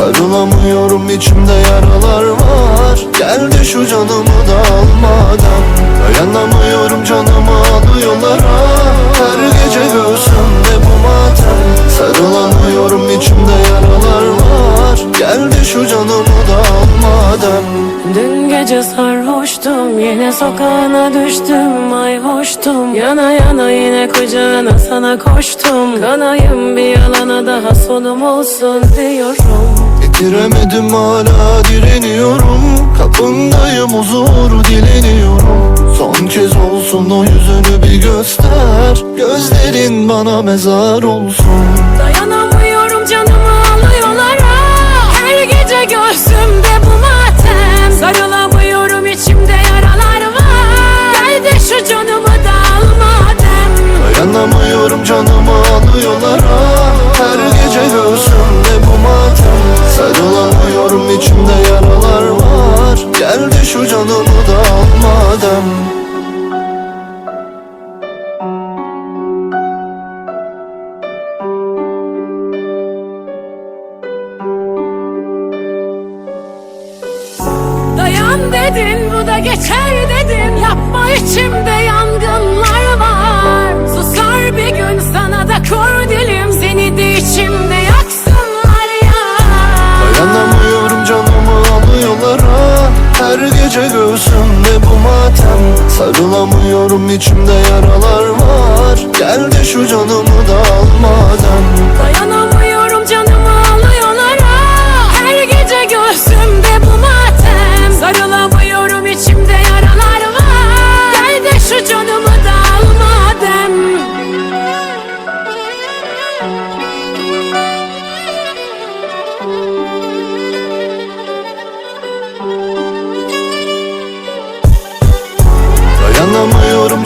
Sarılamıyorum içimde yaralar var. Gel de şu canımı da al madem Dayanamıyorum canımı alıyorlar. Ha Her gece göğsümde bu matem Sarılamıyorum içimde yaralar var. Gel de şu canımı da al madem Dün gece sarhoştum Yine sokağına düştüm Ay hoştum Yana yana yine kucağına sana koştum. Kanayım bir yalana daha sonum olsun diyorum Bitiremedim hala direniyorum. Kapındayım huzur dileniyorum. Son kez olsun o yüzünü bir göster. Gözlerin bana mezar olsun. Dayanamıyorum canımı şu canımı da al madem Dayan dedin bu da geçer dedin. Yapma içimde yangınlar göğsümde bu matem. Sarılamıyorum içimde yaralar var. Gel de şu canımı da al madem. Dayanamıyorum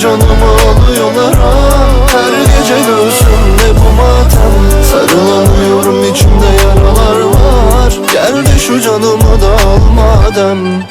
canımı alıyorlar. Her gece göğsümde bu matem. Sarılamıyorum içimde yaralar var. Gel de şu canımı da al madem